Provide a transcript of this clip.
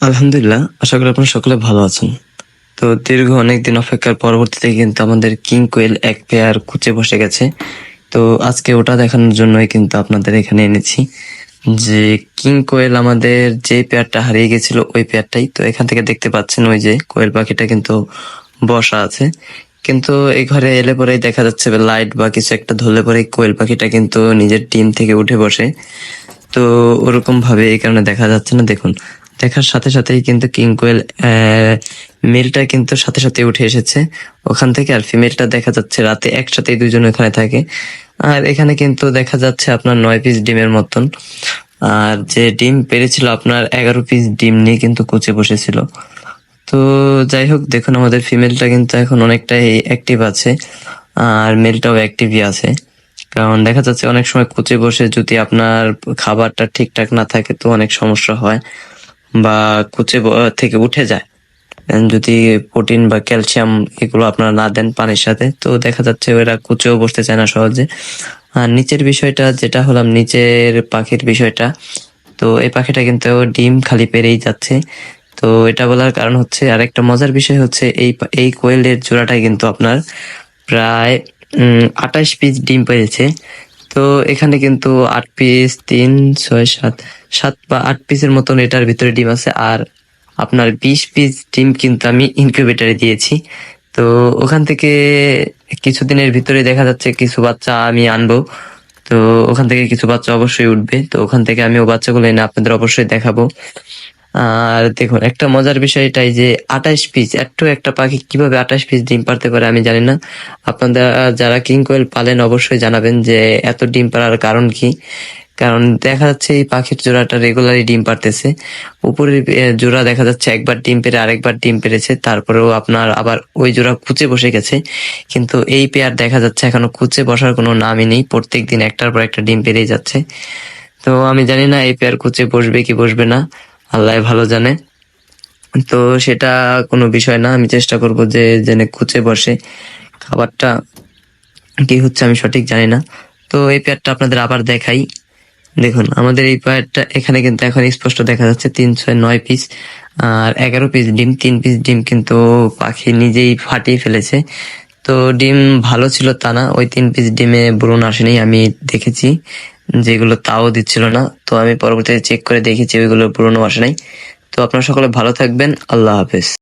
আলহামদুলিল্লাহ, আশা করি আপনারা সকলে ভালো আছেন। তো দীর্ঘ অনেক দিন অপেক্ষার পরবর্তীতে কিন্তু আমাদের কিং কোয়েল এক পেয়ার কুচে বসে গেছে। তো আজকে ওটা দেখানোর জন্যই কিন্তু আপনাদের এখানে এনেছি যে কিং কোয়েল আমাদের যে পেয়ারটা হারিয়ে গেছিল ওই পেয়ারটাই। তো এখান থেকে দেখতে পাচ্ছেন ওই যে কোয়েল পাখিটা কিন্তু বসা আছে। কিন্তু এই ঘরে এলে পরেই দেখা যাচ্ছে লাইট বা কিছু একটা ধরলে পরে কোয়েল পাখিটা কিন্তু নিজের টিম থেকে উঠে বসে। তো ওরকম ভাবে এই কারণে দেখা যাচ্ছে না। দেখুন দেখার সাথে সাথেই কিন্তু কিং কোয়েল মেলটা কিন্তু সাথে সাথে উঠে এসেছে। ওখান থেকে আর ফিমেলটা দেখা যাচ্ছে রাতে একসাথেই দুজন ওখানে থাকে। আর এখানে কিন্তু দেখা যাচ্ছে আপনার নয় পিস ডিমের মতন। আর যে ডিম পেরেছিল আপনার এগারো পিস ডিম নিয়ে কিন্তু কুচে বসেছিল। তো যাই হোক, দেখুন আমাদের ফিমেলটা কিন্তু এখন অনেকটাই অ্যাক্টিভ আছে। আর মেলটাও অ্যাক্টিভই আছে। কারণ দেখা যাচ্ছে অনেক সময় কুচে বসে যদি আপনার খাবারটা ঠিকঠাক না থাকে তো অনেক সমস্যা হয়। বা কুচে থেকে উঠে যায়। যদি প্রোটিন বা ক্যালসিয়াম এগুলো আপনারা না দেন পানির সাথে, তো দেখা যাচ্ছে ওরা কুচেও বসতে চায় না সহজে। আর নিচের বিষয়টা, যেটা হলাম নিচের পাখির বিষয়টা, তো এই পাখিটা কিন্তু ডিম খালি পেরেই যাচ্ছে। তো এটা বলার কারণ হচ্ছে, আরেকটা মজার বিষয় হচ্ছে এই এই কোয়েলের জোড়াটা কিন্তু আপনার প্রায় আঠাশ পিস ডিম পেয়েছে তো এখানে কিন্তু আট পিস তিন, ছয়, সাত সাত বা আট পিসের মতন এটার ভিতরে ডিম আছে। আর আপনার বিশ পিস ডিম কিন্তু আমি ইনকিউবেটারে দিয়েছি। তো ওখান থেকে কিছুদিনের ভিতরে দেখা যাচ্ছে কিছু বাচ্চা আমি আনব। তো ওখান থেকে কিছু বাচ্চা অবশ্যই উঠবে। তো ওখান থেকে আমি ও বাচ্চাগুলো এনে আপনাদের অবশ্যই দেখাবো। আর দেখুন, একটা মজার বিষয় এটাই যে আঠাশ পিস একটু একটা পাখি কীভাবে আঠাশ পিস ডিম পারতে পারে আমি জানি না। আপনারা যারা কিং কোয়েল পালেন অবশ্যই জানাবেন যে এত ডিম পারার কারণ কি। কারণ দেখা যাচ্ছে এই পাখির জোড়াটা রেগুলারই ডিম পারতেছে উপরের জোড়া দেখা যাচ্ছে একবার ডিম পেরে আরেকবার ডিম পেরেছে, তারপরেও আপনার আবার ওই জোড়া কুচে বসে গেছে। কিন্তু এই পেয়ার দেখা যাচ্ছে এখনও কুচে বসার কোনো নামই নেই প্রত্যেক দিন একটার পর একটা ডিম পেরেই যাচ্ছে। তো আমি জানি না এই পেয়ার কুচে বসবে কি বসবে না। আল্লাহ ভালো জানে। তো সেটা কোনো বিষয় না, আমি চেষ্টা করব যে জেনে কুচে বসে খাবারটা কি হচ্ছে আমি সঠিক জানি না। তো এই পেয়ারটা আপনাদের আবার দেখাই। দেখুন, আমাদের এই পেয়ারটা এখানে কিন্তু এখন স্পষ্ট দেখা যাচ্ছে তিন, ছয়, নয় পিস আর এগারো পিস ডিম, তিন পিস ডিম কিন্তু পাখি নিজেই ফাটিয়ে ফেলেছে। তো ডিম ভালো ছিল তা না, ওই তিন পিস ডিমে ব্রণ আসেনি, আমি দেখেছি। যেগুলো তাও দিচ্ছিল না। তো আমি পরবর্তীতে চেক করে দেখেছি ওইগুলোর পুরনো আসে নাই। তো আপনারা সকলে ভালো থাকবেন। আল্লাহ হাফেজ।